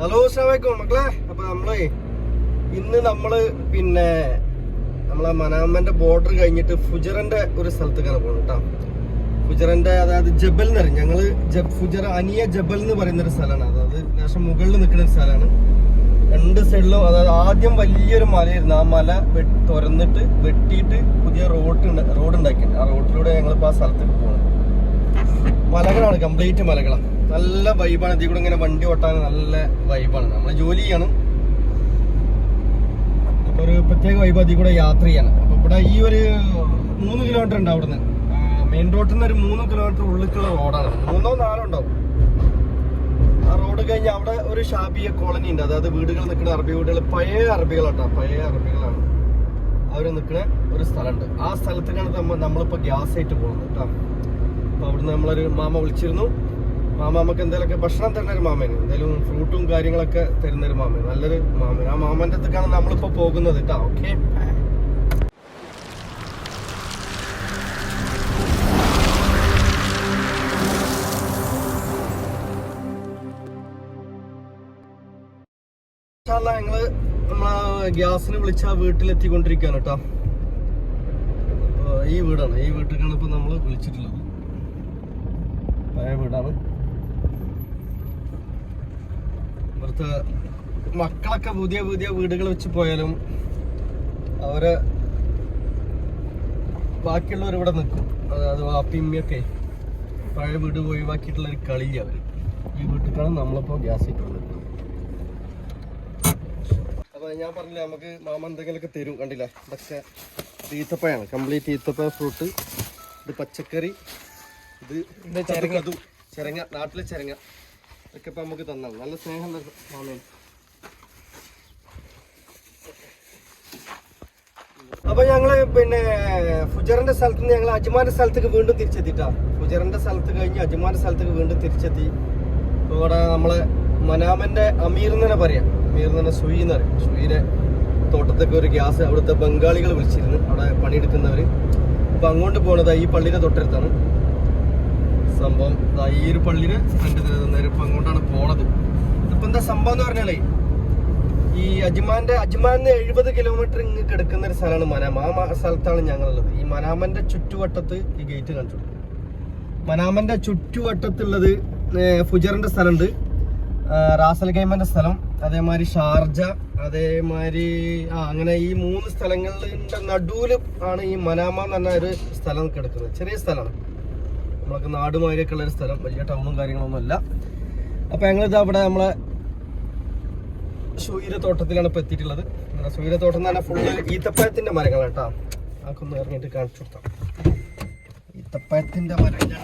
Hello അസ്സലാമലൈക്കും മക്കളെ അപ്പൊ നമ്മളെ ഇന്ന് നമ്മൾ പിന്നെ നമ്മളെ മനാമന്റെ ബോർഡർ കഴിഞ്ഞിട്ട് ഫുജറന്റെ ഒരു സ്ഥലത്തേക്കാണ് പോകുന്നത് കേട്ടോ ഫുജറിന്റെ അതായത് ജബൽ എന്ന് പറയും. ഞങ്ങൾ ഫുജർ അനിയ ജബൽ എന്ന് പറയുന്ന ഒരു സ്ഥലമാണ്. അതായത് ലേശം മുകളിൽ നിൽക്കുന്ന ഒരു സ്ഥലമാണ്. രണ്ട് സൈഡിലും അതായത് ആദ്യം വലിയൊരു മലയായിരുന്നു. ആ മല തുറന്നിട്ട് വെട്ടിയിട്ട് പുതിയ റോഡ് റോഡ് ഉണ്ടാക്കിയിട്ടുണ്ട്. ആ റോഡിലൂടെ ഞങ്ങളിപ്പോൾ ആ സ്ഥലത്തേക്ക് പോകുന്നത് മലകളാണ് കംപ്ലീറ്റ് മലകളാണ് നല്ല വൈബാണ് ഇതിൽ കൂടെ ഇങ്ങനെ വണ്ടി ഓട്ടാൻ നല്ല വൈബാണ് നമ്മൾ ജോലി ചെയ്യണം. ഒരു പ്രത്യേക വൈബ് അതിൽ കൂടെ യാത്ര ചെയ്യണം. അപ്പൊ ഇവിടെ ഈ ഒരു മൂന്ന് കിലോമീറ്റർ ഉണ്ട് അവിടുന്ന്. മെയിൻ റോഡിൽ നിന്ന് ഒരു മൂന്ന് കിലോമീറ്റർ ഉള്ളിലേക്കുള്ള റോഡാണ് മൂന്നോ നാലോ ഉണ്ടാവും. ആ റോഡ് കഴിഞ്ഞ് അവിടെ ഒരു ഷാബിയ കോളനി ഉണ്ട്. അതായത് വീടുകൾ നിൽക്കുന്ന അറബി വീടുകൾ. പഴയ അറബികളാട്ടോ. പഴയ അറബികളാണ്. അവർ നിൽക്കുന്ന ഒരു സ്ഥലമുണ്ട്. ആ സ്ഥലത്തേക്കാണ് നമ്മൾ ഗ്യാസ് ആയിട്ട് പോകുന്നത് കേട്ടോ അപ്പൊ അവിടുന്ന് നമ്മളൊരു മാമ വിളിച്ചിരുന്നു. മാമ നമുക്ക് എന്തെങ്കിലുമൊക്കെ ഭക്ഷണം തരുന്ന ഒരു മാമേനെ എന്തെങ്കിലും ഫ്രൂട്ടും കാര്യങ്ങളൊക്കെ തരുന്ന ഒരു മാമയാണ് നല്ലൊരു മാമൻ ആ മാമന്റെ അടുത്തേക്കാണ് നമ്മളിപ്പോ പോകുന്നത് കേട്ടോ ഓക്കെ ഞങ്ങൾ നമ്മളെ ഗ്യാസിന് വിളിച്ച ആ കേട്ടോ ഈ വീടാണ്. ഈ വീട്ടിലേക്കാണ് ഇപ്പൊ നമ്മൾ വിളിച്ചിട്ടുള്ളത്. പഴയ വീടാണ് ഇവിടുത്തെ മക്കളൊക്കെ പുതിയ പുതിയ വീടുകൾ വെച്ച് പോയാലും അവർ ബാക്കിയുള്ളവർ ഇവിടെ നിൽക്കും. അതായത് വാപ്പിമ്മയൊക്കെ പഴയ വീട് ഒഴിവാക്കിയിട്ടുള്ള ഒരു കളി അവർ. ഈ വീട്ടിലാണ് നമ്മളിപ്പോ ഗ്യാസ് ഇട്ടുള്ളത് അപ്പൊ ഞാൻ പറഞ്ഞില്ല നമുക്ക് മാമ എന്തെങ്കിലുമൊക്കെ തരും. കണ്ടില്ല? ഇതൊക്കെ ഈത്തപ്പയാണ് കംപ്ലീറ്റ് ഈത്തപ്പഴ ഫ്രൂട്ട് ഇത് പച്ചക്കറി ഇത് ചെരങ്ങ. ചെരങ്ങ നാട്ടിലെ ചെരങ്ങ. ഇതൊക്കെ ഇപ്പൊ നമുക്ക് തന്നാണ് നല്ല സ്നേഹം മാമൻ. അപ്പൊ ഞങ്ങൾ പിന്നെ ഫുജറിന്റെ സ്ഥലത്ത് നിന്ന് ഞങ്ങൾ അജ്മാന്റെ സ്ഥലത്തേക്ക് വീണ്ടും തിരിച്ചെത്തിട്ടാ ഫുജറിന്റെ സ്ഥലത്ത് കഴിഞ്ഞ് അജ്മാന്റെ സ്ഥലത്തേക്ക് വീണ്ടും തിരിച്ചെത്തി. ഇവിടെ നമ്മളെ മനാമന്റെ അമീർ എന്ന് തന്നെ പറയാം. അമീർ എന്ന് സുയി എന്ന് പറയും. സുയിനെ തോട്ടത്തേക്ക് ഒരു ഗ്യാസ് അവിടുത്തെ ബംഗാളികൾ വിളിച്ചിരുന്നു. അവിടെ പണിയെടുക്കുന്നവര്. അപ്പൊ അങ്ങോട്ട് പോണത് ഈ പള്ളിയുടെ തൊട്ടടുത്താണ്. സംഭവം. ഈ ഒരു പള്ളിയുടെ രണ്ട് നേരം കൊണ്ടാണ് പോണത്. ഇപ്പൊ എന്താ സംഭവം എന്ന് പറഞ്ഞാലേ ഈ അജ്മാന്റെ അജ്മാനിന്ന് എഴുപത് കിലോമീറ്റർ ഇങ്ങ് കിടക്കുന്ന ഒരു സ്ഥലമാണ് മനാമ. ആ സ്ഥലത്താണ് ഞങ്ങളുള്ളത്. ഈ മനാമന്റെ ചുറ്റുവട്ടത്ത് ഈ ഗേറ്റ് കാണിച്ചു മനാമന്റെ ചുറ്റുവട്ടത്തുള്ളത് ഫുജറിന്റെ സ്ഥലമുണ്ട്. റാസൽ ഗൈമന്റെ സ്ഥലം അതേമാതിരി ഷാർജ അതേമാതിരി ആ അങ്ങനെ ഈ മൂന്ന് സ്ഥലങ്ങളുടെ നടുവിൽ ആണ് ഈ മനാമ എന്ന് പറഞ്ഞ ഒരു സ്ഥലം കിടക്കുന്നത്. ചെറിയ സ്ഥലമാണ്. നമ്മളൊക്കെ നാടുമാതിരിയൊക്കെ ഉള്ള ഒരു സ്ഥലം വലിയ ടൗണും കാര്യങ്ങളൊന്നും അല്ല അപ്പൊ ഞങ്ങളിത് അവിടെ നമ്മളെ സൂര്യതോട്ടത്തിലാണ് ഇപ്പൊ എത്തിയിട്ടുള്ളത്. എന്ന് പറഞ്ഞാൽ ഫുള്ള് ഈത്തപ്പഴത്തിന്റെ മരങ്ങളാണ് കേട്ടോ. നമുക്കൊന്ന് ഇറങ്ങിയിട്ട് കാണിച്ചു കൊടുത്താം ഈത്തപ്പഴത്തിന്റെ മരങ്ങൾ.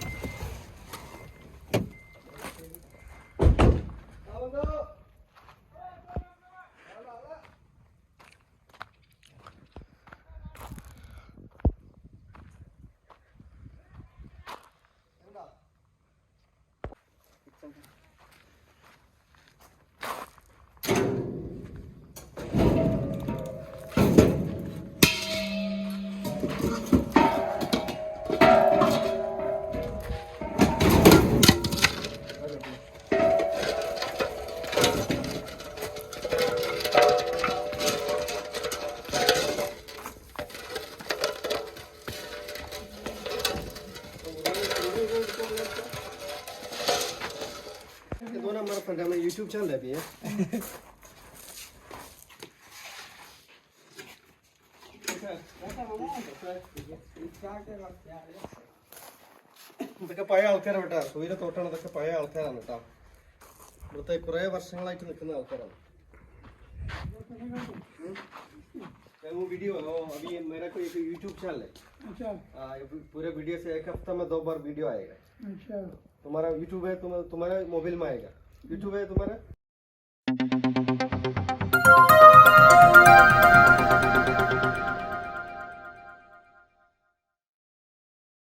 दो नंबर पर हमें यूट्यूब चैनल है भी है ഇതൊക്കെ പഴയ ആൾക്കാരാണ് കേട്ടോ സൂര്യ തോട്ടാണ് ഇതൊക്കെ പഴയ ആൾക്കാരാണ് കേട്ടോ ഇവിടുത്തെ കുറെ വർഷങ്ങളായിട്ട് നിൽക്കുന്ന ആൾക്കാരാണ് वो वीडियो है वो अभी मेरा कोई एक यूट्यूब चैनल है अच्छा आ, ये पूरे वीडियो से एक हफ्ता में दो बार वीडियो आएगा अच्छा तुम्हारा यूट्यूब है तुम तुम्हारे मोबाइल में आएगा YouTube है तुम्हारा